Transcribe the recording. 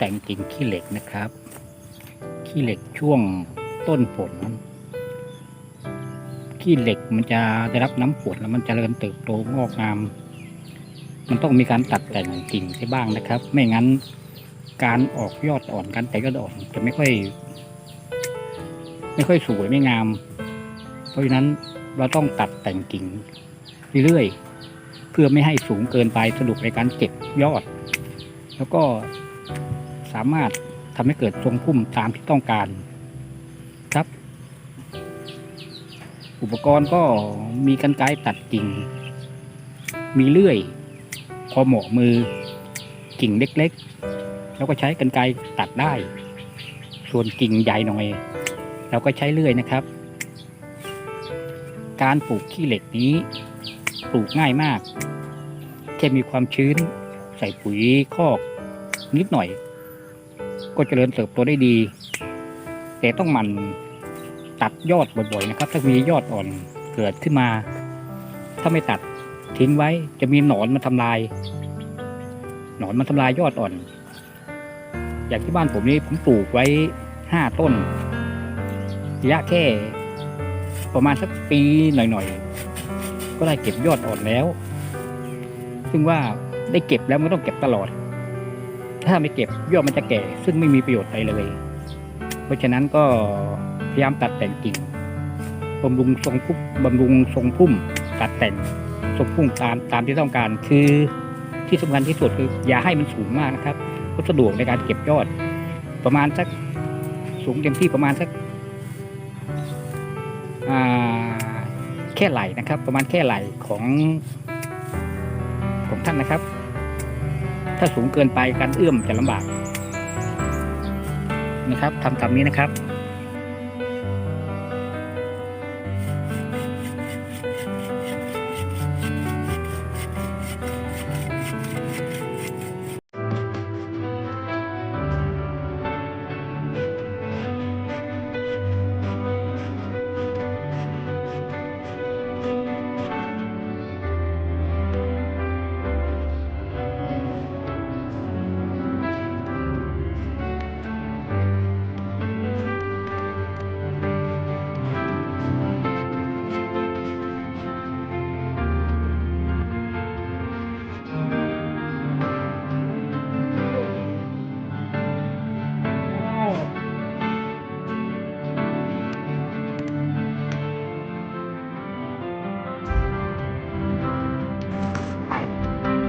แต่งกิ่งขี้เหล็กนะครับ ขี้เหล็กช่วงต้นฝนขี้เหล็กมันจะได้รับน้ำฝนแล้วมันจะเริญเติบโตงอกงาม มันต้องมีการตัดแต่งกิ่งใช่บ้างนะครับ ไม่งั้นการออกยอดอ่อนการแตกยอดอ่อนจะไม่ค่อย ไม่ค่อยสวยไม่งาม เพราะฉะนั้นเราต้องตัดแต่งกิ่งเรื่อยๆเพื่อไม่ให้สูงเกินไปสะดวกในการเก็บยอด แล้วก็ สามารถทำให้เกิดทรงพุ่มตามที่ต้องการครับ อุปกรณ์ก็มีกันไกรตัดกิ่ง มีเลื่อย พอเหมาะมือกิ่งเล็กๆ แล้วก็ใช้กันไกรตัดได้ ส่วนกิ่งใหญ่หน่อยเราก็ใช้เลื่อยนะครับ การปลูกขี้เหล็กนี้ปลูกง่ายมากแค่มีความชื้น ใส่ปุ๋ยคอกนิดหน่อย ก็เจริญเติบโตได้ดี แต่ต้องหมันตัดยอดบ่อยๆนะครับ ถ้ามียอดอ่อนเกิดขึ้นมา ถ้าไม่ตัดทิ้งไว้จะมีหนอนมาทำลาย หนอนมาทำลายยอดอ่อน อย่างที่บ้านผมนี่ผมปลูกไว้ห้าต้นระยะแค่ ประมาณสักปีหน่อยๆ ก็ได้เก็บยอดอ่อนแล้ว ซึ่งว่าได้เก็บแล้วมันต้องเก็บตลอด ถ้าไม่เก็บยอดมันจะแก่ ซึ่งไม่มีประโยชน์อะไรเลย เพราะฉะนั้นก็พยายามตัดแต่งกิ่งบำรุงทรงพุ่มบำรุงทรงพุ่ม ตัดแต่งทรงพุ่มตามตามที่ต้องการคือที่สำคัญที่สุดคือ อย่าให้มันสูงมากนะครับก็สะดวกในการเก็บยอด ประมาณสักสูงเต็มที่ประมาณสักแค่ไหลนะครับ ประมาณแค่ไหลของของท่านนะครับ ถ้าสูงเกินไปการเอื้อมจะลำบากนะครับทำตามนี้นะครับ